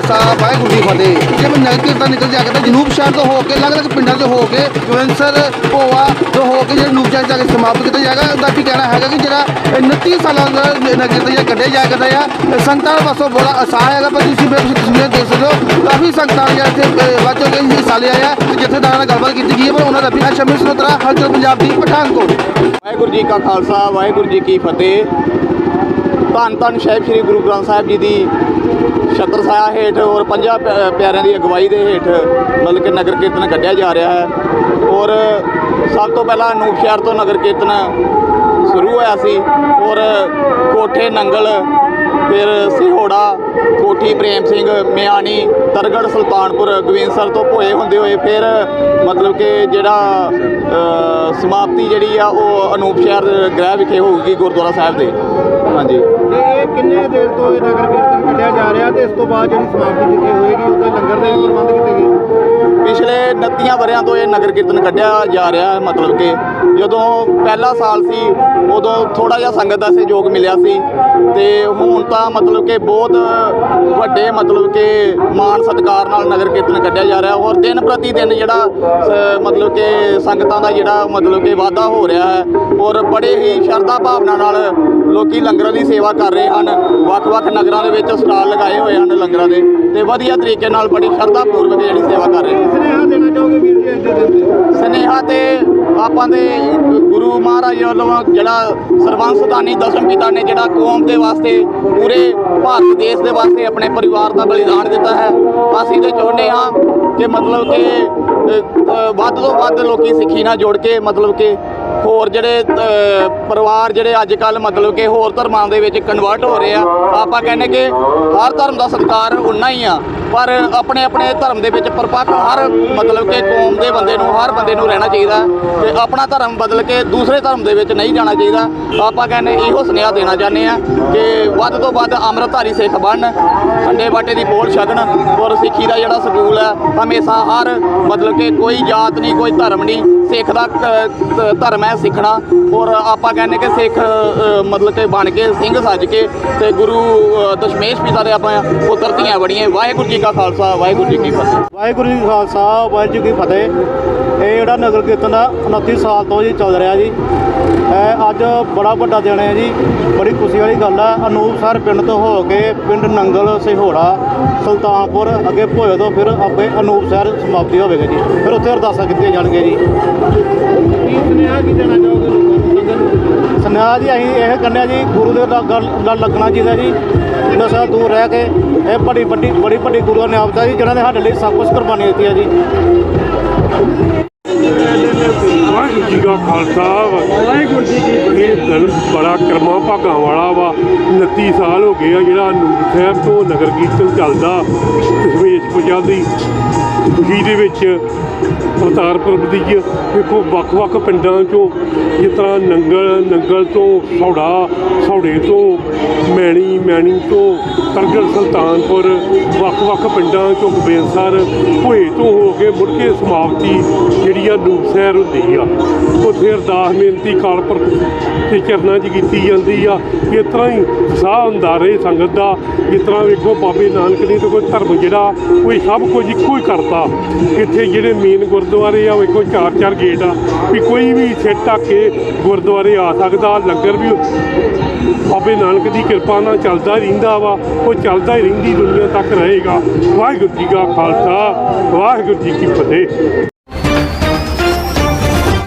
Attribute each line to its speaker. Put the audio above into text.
Speaker 1: ਖਾਲਸਾ, ਵਾਹਿਗੁਰੂ ਜੀ ਫਤਿਹ। ਜਿਵੇਂ ਨਗਰ ਕੀਰਤਨ ਨਿਕਲ ਜਾ ਕੇ ਜਨੂਬ ਸ਼ਹਿਰ ਤੋਂ ਹੋ ਕੇ ਅਲੱਗ-ਅਲੱਗ ਪਿੰਡਾਂ ਤੋਂ ਹੋ ਕੇ ਗਵੰਸਰ ਭੋਆ ਤੋਂ ਹੋ ਕੇ ਜਿਹੜਾ ਨੂਪ ਜਾ ਕੇ ਸਮਾਪਤ ਕੀਤਾ ਜਾਏਗਾ ਉਹਦਾ ਕੀ ਕਹਿਣਾ ਹੈਗਾ ਕਿ ਜਿਹੜਾ 29 ਸਾਲਾਂ ਦਾ ਨਗਰ ਕੀਰਤਨ ਕੱਢਿਆ ਜਾ ਕਰਦਾ ਆ, ਇਹ ਸੰਗਤਾਂ ਪਾਸੋਂ ਬੜਾ ਅਸਾਹ ਹੈਗਾ, ਪਰ ਤੁਸੀਂ ਮੇਰੇ ਤੁਸੀਂ ਦੇਖ ਸਕਦੇ ਹੋ, ਕਾਫੀ ਸੰਗਤਾਂ ਜਿਹੜਾ ਇੱਥੇ ਵੱਧ ਚੁੱਕੇ ਹਿੱਸਾ ਲਿਆ ਆ ਤੇ ਨਾਲ ਗੱਲਬਾਤ ਕੀਤੀ ਗਈ ਹੈ, ਪਰ ਉਹਨਾਂ ਦਾ ਵੀ ਹੈ ਸ਼ਮੀ ਸਨੋਤਰਾ ਹਲਚਲ ਪੰਜਾਬ ਦੀ ਪਠਾਨਕੋਟ।
Speaker 2: ਵਾਹਿਗੁਰੂ ਜੀ ਕਾ ਖਾਲਸਾ, ਵਾਹਿਗੁਰੂ ਜੀ ਕੀ ਫਤਿਹ। ਧੰਨ ਧੰਨ ਸਾਹਿਬ ਸ੍ਰੀ ਗੁਰੂ ਗ੍ਰੰਥ ਸਾਹਿਬ ਜੀ ਦੀ ਛਤਰ ਛਾਇਆ ਹੇਠ ਔਰ ਪੰਜਾਂ ਪਿਆ- ਪਿਆਰਿਆਂ ਦੀ ਅਗਵਾਈ ਦੇ ਹੇਠ ਮਤਲਬ ਕਿ ਨਗਰ ਕੀਰਤਨ ਕੱਢਿਆ ਜਾ ਰਿਹਾ ਹੈ। ਔਰ ਸਭ ਤੋਂ ਪਹਿਲਾਂ ਅਨੂਪ ਸ਼ਹਿਰ ਤੋਂ ਨਗਰ ਕੀਰਤਨ ਸ਼ੁਰੂ ਹੋਇਆ ਸੀ। ਔਰ ਕੋਠੇ ਨੰਗਲ, ਫਿਰ ਸਿਹੋੜਾ, ਕੋਠੀ ਪ੍ਰੇਮ ਸਿੰਘ, ਮਿਆਣੀ, ਤਰਗੜ, ਸੁਲਤਾਨਪੁਰ ਗੋਬਿੰਦਸਰ ਤੋਂ ਭੋਏ ਹੁੰਦੇ ਹੋਏ ਫਿਰ ਮਤਲਬ ਕਿ ਜਿਹੜਾ ਸਮਾਪਤੀ ਜਿਹੜੀ ਆ ਉਹ ਅਨੂਪ ਸ਼ਹਿਰ ਗ੍ਰਹਿ ਵਿਖੇ ਹੋਊਗੀ ਗੁਰਦੁਆਰਾ ਸਾਹਿਬ ਦੇ। ਹਾਂਜੀ।
Speaker 3: ਤੇ ਇਹ ਕਿੰਨੇ ਦਿਨ ਤੋਂ ਇਹ ਨਗਰ ਕੀਰਤਨ ਕੱਢਿਆ ਜਾ ਰਿਹਾ ਤੇ ਇਸ ਤੋਂ ਬਾਅਦ ਜਿਹੜੀ ਸਮਾਪਤੀ ਜਿੱਥੇ ਹੋਏਗੀ ਉਹਦੇ ਲੰਗਰ ਦੇ ਵੀ ਪ੍ਰਬੰਧ ਕੀਤੇ ਗਏ।
Speaker 2: ਪਿਛਲੇ 29 ਵਰਿਆਂ ਤੋਂ ਇਹ ਨਗਰ ਕੀਰਤਨ ਕੱਢਿਆ ਜਾ ਰਿਹਾ ਮਤਲਬ ਕਿ ਜਦੋਂ ਪਹਿਲਾ ਸਾਲ ਸੀ ਉਦੋਂ ਥੋੜਾ ਜਿਹਾ ਸੰਗਤ ਦਾ ਸਹਿਯੋਗ ਮਿਲਿਆ ਸੀ ਤੇ ਹੁਣ ਤਾਂ ਮਤਲਬ ਕਿ ਬਹੁਤ ਵੱਡੇ ਮਤਲਬ ਕਿ ਮਾਣ ਸਤਿਕਾਰ ਨਾਲ ਨਗਰ ਕੀਰਤਨ ਕੱਢਿਆ ਜਾ ਰਿਹਾ ਔਰ ਦਿਨ ਪ੍ਰਤੀ ਦਿਨ ਜਿਹੜਾ ਮਤਲਬ ਕਿ ਸੰਗਤਾਂ ਦਾ ਜਿਹੜਾ ਮਤਲਬ ਕਿ ਵਾਧਾ ਹੋ ਰਿਹਾ ਹੈ ਔਰ ਬੜੇ ਹੀ ਸ਼ਰਧਾ ਭਾਵਨਾ ਨਾਲ ਲੋਕੀ ਲੰਗਰਾਂ ਦੀ ਸੇਵਾ ਕਰ ਰਹੇ ਹਨ ਵੱਖ-ਵੱਖ ਨਗਰਾਂ ਦੇ ਵਿੱਚ ਸਟਾਲ ਲਗਾਏ ਹੋਏ ਹਨ ਲੰਗਰਾਂ ਦੇ ਤੇ ਵਧੀਆ ਤਰੀਕੇ ਨਾਲ ਬੜੀ ਸ਼ਰਧਾ ਪੂਰਵਕ ਜਿਹੜੀ ਸੇਵਾ ਕਰ ਰਹੇ ਹਨ।
Speaker 3: ਸੁਨੇਹਾ ਦੇਣਾ ਚਾਹੋਗੇ ਵੀਰ ਜੀ ਅੱਜ ਦੇ ਦਿਨ ਤੇ
Speaker 2: ਸਨੇਹਾ ਤੇ ਆਪਾਂ ਦੇ ਗੁਰੂ ਮਹਾਰਾਜ ਵੱਲੋਂ ਜਿਹੜਾ ਸਰਬੰਸ ਦਾਨੀ ਦਸਮ ਪਿਤਾ ਨੇ ਜਿਹੜਾ ਕੌਮ ਦੇ ਵਾਸਤੇ, ਪੂਰੇ ਭਾਰਤ ਦੇਸ਼ ਦੇ ਵਾਸਤੇ ਆਪਣੇ ਪਰਿਵਾਰ ਦਾ ਬਲੀਦਾਨ ਦਿੱਤਾ ਹੈ। ਅਸੀਂ ਤੇ ਚਾਹੁੰਦੇ ਹਾਂ ਕਿ ਮਤਲਬ ਕਿ ਵੱਧ ਤੋਂ ਵੱਧ ਲੋਕੀ ਸਿੱਖੀ ਨਾਲ ਜੋੜ ਕੇ, ਮਤਲਬ ਕਿ ਹੋਰ ਜਿਹੜੇ ਪਰਿਵਾਰ ਜਿਹੜੇ ਅੱਜ ਕੱਲ ਮਤਲਬ ਕਿ ਹੋਰ ਧਰਮਾਂ ਦੇ ਵਿੱਚ ਕਨਵਰਟ ਹੋ ਰਹੇ ਆ, ਆਪਾਂ ਕਹਿੰਦੇ ਕਿ ਹਰ ਧਰਮ ਦਾ ਸਤਿਕਾਰ ਉਨਾ ਹੀ ਆ, ਪਰ ਆਪਣੇ ਆਪਣੇ ਧਰਮ ਦੇ ਵਿੱਚ ਪਰਪੱਕ ਹਰ ਮਤਲਬ ਕਿ ਕੌਮ ਦੇ ਬੰਦੇ ਨੂੰ, ਹਰ ਬੰਦੇ ਨੂੰ ਰਹਿਣਾ ਚਾਹੀਦਾ ਹੈ ਤੇ ਆਪਣਾ ਧਰਮ ਬਦਲ ਕੇ ਦੂਸਰੇ ਧਰਮ ਦੇ ਵਿੱਚ ਨਹੀਂ ਜਾਣਾ ਚਾਹੀਦਾ। ਆਪਾਂ ਕਹਿੰਦੇ ਇਹੋ ਸੁਨੇਹਾ ਦੇਣਾ ਚਾਹੁੰਦੇ ਆ ਕਿ ਵੱਧ ਤੋਂ ਵੱਧ ਅੰਮ੍ਰਿਤਧਾਰੀ ਸਿੱਖ ਬਣਨ, ਖੰਡੇ ਬਾਟੇ ਦੀ ਬੋਲ ਛਕਣ, ਔਰ ਸਿੱਖੀ ਦਾ ਜਿਹੜਾ ਸਕੂਲ ਹੈ, ਹਮੇਸ਼ਾ ਹਰ ਮਤਲਬ ਕਿ ਕੋਈ ਜਾਤ ਨਹੀਂ, ਕੋਈ ਧਰਮ ਨਹੀਂ, ਸਿੱਖ ਦਾ ਧਰਮ ਹੈ। ਸਿੱਖਣਾ ਔਰ ਆਪਾਂ ਕਹਿੰਦੇ ਕਿ ਸਿੱਖ ਮਤਲਬ ਕਿ ਬਣ ਕੇ ਸਿੰਘ ਸੱਜ ਕੇ ਤੇ ਗੁਰੂ ਦਸ਼ਮੇਸ਼ ਪਿਤਾ ਦੇ ਆਪਾਂ ਪੁੱਤਰ ਧੀਆਂ ਬੜੀਆਂ ਵਾਹਿਗੁਰੂ ਜੀ ਕਾ ਖਾਲਸਾ, ਵਾਹਿਗੁਰੂ ਜੀ ਕੀ ਫਤਿਹ।
Speaker 3: ਵਾਹਿਗੁਰੂ ਜੀ ਖਾਲਸਾ, ਵਾਹਿਗੁਰੂ ਜੀ ਕੀ ਫਤਿਹ। ਇਹ ਜਿਹੜਾ ਨਗਰ ਕੀਰਤਨ ਦਾ 29 ਸਾਲ ਤੋਂ ਜੀ ਚੱਲ ਰਿਹਾ ਜੀ। ਅੱਜ ਬੜਾ ਵੱਡਾ ਦਿਨ ਹੈ ਜੀ। ਬੜੀ ਖੁਸ਼ੀ ਵਾਲੀ ਗੱਲ ਹੈ ਅਨੂਪ ਸਰ ਪਿੰਡ ਤੋਂ ਹੋ ਕੇ ਪਿੰਡ ਨੰਗਲ ਸਿਹੋੜਾ ਸੁਲਤਾਨਪੁਰ, ਅੱਗੇ ਭੋਏ ਤੋਂ ਫਿਰ ਅੱਗੇ ਅਨੂਪ ਸਰ ਸਮਾਪਤੀ ਹੋਵੇਗੀ ਜੀ। ਫਿਰ ਉੱਥੇ ਅਰਦਾਸਾਂ ਕੀਤੀਆਂ ਜਾਣਗੀਆਂ ਜੀ। ਸੁਨੇਹਾ ਕੀ ਦੇਣਾ ਚਾਹੋਗੇ ਸੁਨੇਹਾ ਜੀ, ਅਸੀਂ ਇਹ ਕੰਨਿਆ ਜੀ, ਗੁਰੂ ਦੇ ਨਾਲ ਲੱਗਣਾ ਚਾਹੀਦਾ ਜੀ। ਨਸ਼ਾ ਦੂਰ ਰਹਿ ਕੇ ਇਹ ਬੜੀ ਵੱਡੀ ਬੜੀ ਵੱਡੀ ਗੁਰੂਆਂ ਨੇ ਆਪਦਾ ਜੀ, ਜਿਨ੍ਹਾਂ ਨੇ ਸਾਡੇ ਲਈ ਸਭ ਕੁਝ ਕੁਰਬਾਨੀ ਦਿੱਤੀ ਹੈ ਜੀ।
Speaker 4: ਜੀ ਕਾ ਖਾਲਸਾ। ਵਾਹਿਗੁਰੂ ਜੀ ਕੀ ਫਤਿਹ। ਇਹ ਦਿਨ ਬੜਾ ਕਰਮਾਂ ਭਾਗਾਂ ਵਾਲਾ ਵਾ। 29 ਸਾਲ ਹੋ ਗਏ ਆ ਜਿਹੜਾ ਨੂਰ ਸਾਹਿਬ ਤੋਂ ਨਗਰ ਕੀਰਤਨ ਚੱਲਦਾ ਦਸ਼ਮੇਸ਼ ਪੁਜਾ ਦੀ ਖੁਸ਼ੀ ਦੇ ਵਿੱਚ ਅਵਤਾਰ ਪੁਰਬ ਦੀ ਦੇਖੋ ਵੱਖ-ਵੱਖ ਪਿੰਡਾਂ ਚੋਂ ਜਿਸ ਤਰ੍ਹਾਂ ਨੰਗਲ ਨੰਗਲ ਤੋਂ ਸੌੜਾ ਸੌੜੇ ਤੋਂ, ਮੈਣੀ ਮੈਣੀ ਤੋਂ ਤਰਗਲ ਸੁਲਤਾਨਪੁਰ ਵੱਖ-ਵੱਖ ਪਿੰਡਾਂ ਚੋਂ ਬੇਸਰ ਭੋਏ ਤੋਂ ਹੋ ਕੇ ਮੁੜ ਕੇ ਸਮਾਪਤੀ ਜਿਹੜੀ ਆ ਨੂਰ ਸ਼ਹਿਰ ਹੁੰਦੀ ਆ। ਉੱਥੇ ਅਰਦਾਸ ਬੇਨਤੀ ਕਾਲ ਪੁਰਖ ਤੇ ਚਰਨਾਂ 'ਚ ਕੀਤੀ ਜਾਂਦੀ ਆ ਇਸ ਤਰ੍ਹਾਂ ਹੀ ਸਾਹ ਹੁੰਦਾ ਰਹੇ ਸੰਗਤ ਦਾ ਇਸ ਤਰ੍ਹਾਂ ਵੇਖੋ ਬਾਬੇ ਨਾਨਕ ਨੇ ਤੇ ਕੋਈ ਧਰਮ ਜਿਹੜਾ ਕੋਈ ਸਭ ਕੁਝ ਇੱਕੋ ਹੀ ਕਰਤਾ। ਇੱਥੇ ਜਿਹੜੇ ਮੇਨ ਗੁਰਦੁਆਰੇ ਆ, ਵੇਖੋ ਚਾਰ ਚਾਰ ਗੇਟ ਆ, ਵੀ ਕੋਈ ਵੀ ਸਿੱਟ ਢੱਕ ਕੇ ਗੁਰਦੁਆਰੇ ਆ ਸਕਦਾ, ਲੰਗਰ ਵੀ ਬਾਬੇ ਨਾਨਕ ਦੀ ਕਿਰਪਾ ਨਾਲ ਚੱਲਦਾ ਰਹਿੰਦਾ ਵਾ, ਉਹ ਚੱਲਦਾ ਹੀ ਰਹਿੰਦੀ ਦੁਨੀਆ ਤੱਕ ਰਹੇਗਾ। ਵਾਹਿਗੁਰੂ ਜੀ ਕਾ ਖਾਲਸਾ, ਵਾਹਿਗੁਰੂ ਜੀ ਕੀ ਫਤਿਹ।